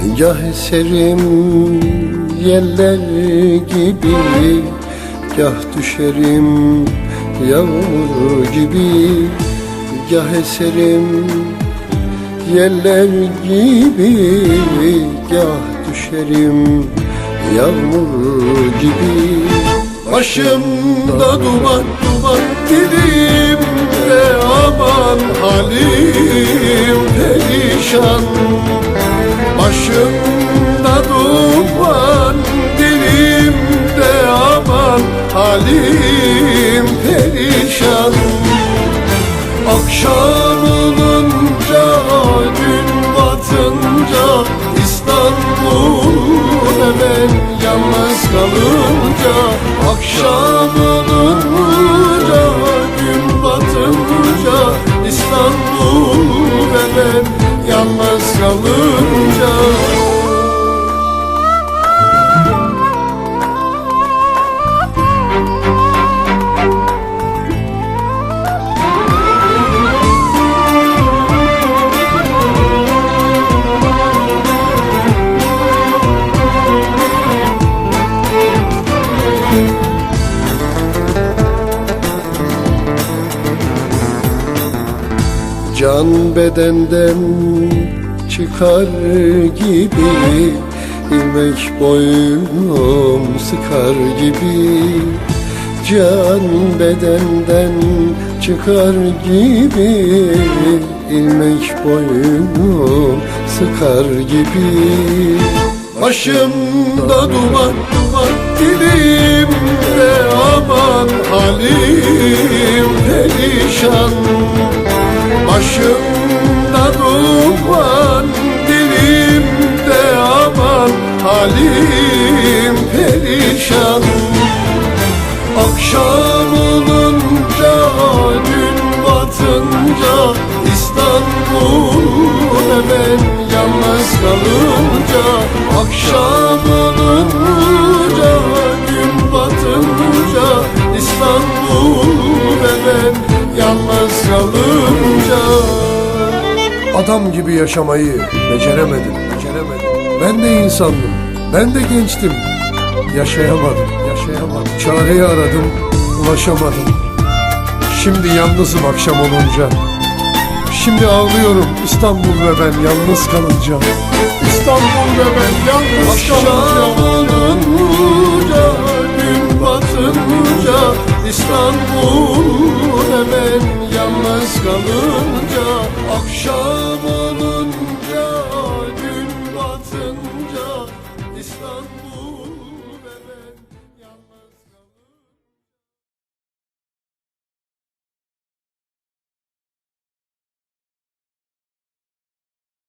Gah eserim yeller gibi Gah düşerim yağmur gibi. Gah eserim yeller gibi Gah düşerim yağmur gibi. Başımda duman duman dilimde aman halim perişan yalnız kalınca Akşam Can bedenden çıkar gibi ilmek boynum sıkar gibi. Can bedenden çıkar gibi ilmek boynum sıkar gibi. Başımda duman duman dilimde aman halim halim perişan. Akşam olunca gün batınca İstanbul hemen yalnız kalınca. Akşam olunca gün batınca İstanbul hemen yalnız kalınca. Adam gibi yaşamayı beceremedim, beceremedim. Ben de insandım, ben de gençtim. Yaşayamadım, yaşayamadım. Çareyi aradım, ulaşamadım. Şimdi yalnızım akşam olunca. Şimdi ağlıyorum İstanbul ve ben yalnız kalınca. İstanbul ve ben yalnız kalınca. olunca, gün batınca İstanbul